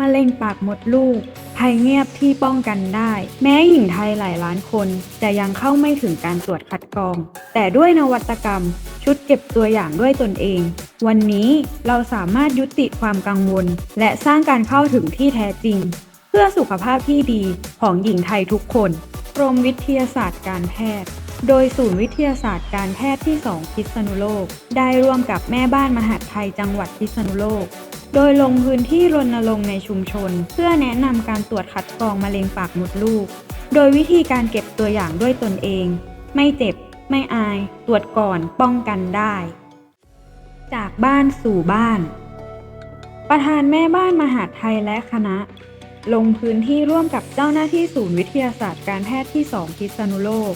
มะเร็งปากมดลูก ภัยเงียบที่ป้องกันได้ แม้หญิงไทยหลายล้านคนจะยังเข้าไม่ถึงการตรวจคัดกรอง แต่ด้วยนวัตกรรม ชุดเก็บตัวอย่างด้วยตนเอง วันนี้เราสามารถยุติความกังวล และสร้างการเข้าถึงที่แท้จริง เพื่อสุขภาพที่ดีของหญิงไทยทุกคนกรมวิทยาศาสตร์การแพทย์โดยศูนย์วิทยาศาสตร์การแพทย์ที่ 2 พิษณุโลก ได้ร่วมกับแม่บ้านมหาดไทยจังหวัดพิษณุโลก โดยลงพื้นที่รณรงค์ในชุมชน เพื่อแนะนำการตรวจคัดกรองมะเร็งปากมดลูก โดยวิธีการเก็บตัวอย่างด้วยตนเอง ไม่เจ็บ ไม่อาย ตรวจก่อนป้องกันได้ จากบ้านสู่บ้าน ประธานแม่บ้านมหาไทยและคณะ ลงพื้นที่ร่วมกับเจ้าหน้าที่ศูนย์วิทยาศาสตร์การแพทย์ที่ 2 พิษณุโลก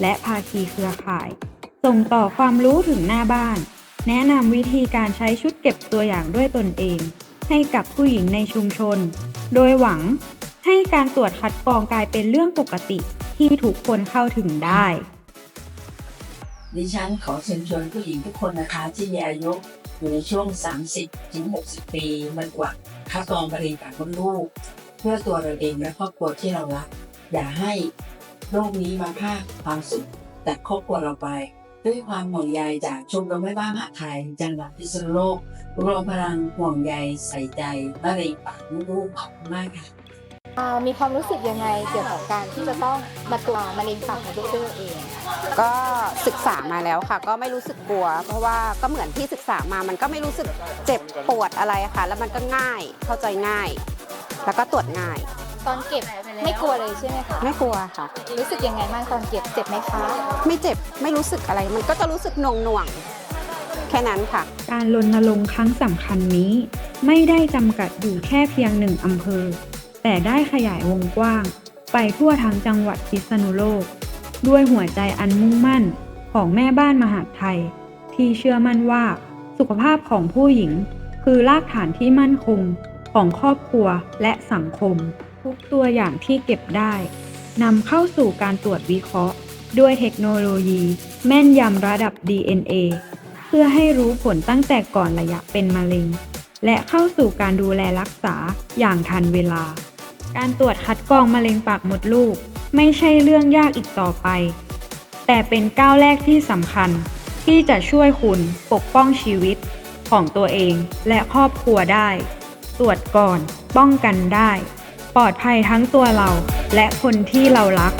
และภาคีเครือข่าย ส่งต่อความรู้ถึงหน้าบ้าน แนะนำวิธีการใช้ชุดเก็บตัวอย่างด้วยตนเอง ให้กับผู้หญิงในชุมชน โดยหวังให้การตรวจคัดกรองกลายเป็นเรื่องปกติที่ทุกคนเข้าถึงได้ ดิฉันขอเชิญชวนผู้หญิงทุกคนนะคะที่มีอายุอยู่ในช่วง 30 ถึง 60 ปีมาตรวจคัดกรองมะเร็งปากมดลูก เพื่อตัวเราเองและครอบครัวที่เรารัก อย่าให้โรคนี้มาพากความสุขจากครอบครัวเราไป ด้วยความห่วงใยจากชมรมแม่บ้านมหาไทยจังหวัดพิษณุโลกรวมพลังห่วงใยใส่ใจมะเร็งปากมดลูกขอบคุณมากค่ะอ่ามีความรู้สึกยังไงเกี่ยวกับการที่จะต้องมาตรวจมะเร็งปากมดลูกด้วยตัวเอง ก็ศึกษามาแล้วค่ะ ก็ไม่รู้สึกกลัว เพราะว่าก็เหมือนที่ศึกษามามันก็ไม่รู้สึกเจ็บปวดอะไรค่ะ แล้วมันก็ง่ายเข้าใจง่าย แล้วก็ตรวจง่าย ตอนเก็บไม่กลัวเลยใช่ไหมคะไม่กลัวค่ะ รู้สึกยังไงบ้างตอนเก็บเจ็บไหมคะไม่เจ็บไม่รู้สึกอะไร มันก็จะรู้สึกหน่วงหน่วงๆแค่นั้นค่ะ การรณรงค์ครั้งสำคัญนี้ ไม่ได้จำกัดอยู่แค่เพียงหนึ่งอำเภอ แต่ได้ขยายวงกว้าง ไปทั่วทั้งจังหวัดพิษณุโลก ด้วยหัวใจอันมุ่งมั่นของแม่บ้านมหาดไทย ที่เชื่อมั่นว่าสุขภาพของผู้หญิง คือรากฐานที่มั่นคงของครอบครัวและสังคม ทุกตัวอย่างที่เก็บได้นำเข้าสู่การตรวจวิเคราะห์ ด้วยเทคโนโลยี แม่นยำระดับ DNA เพื่อให้รู้ผลตั้งแต่ก่อนระยะเป็นมะเร็ง และเข้าสู่การดูแลรักษาอย่างทันเวลา การตรวจคัดกรองมะเร็งปากมดลูก ไม่ใช่เรื่องยากอีกต่อไป แต่เป็นก้าวแรกที่สำคัญ ที่จะช่วยคุณปกป้องชีวิตของตัวเองและครอบครัวได้ ตรวจก่อนป้องกันได้ ปลอดภัยทั้งตัวเราและคนที่เรารัก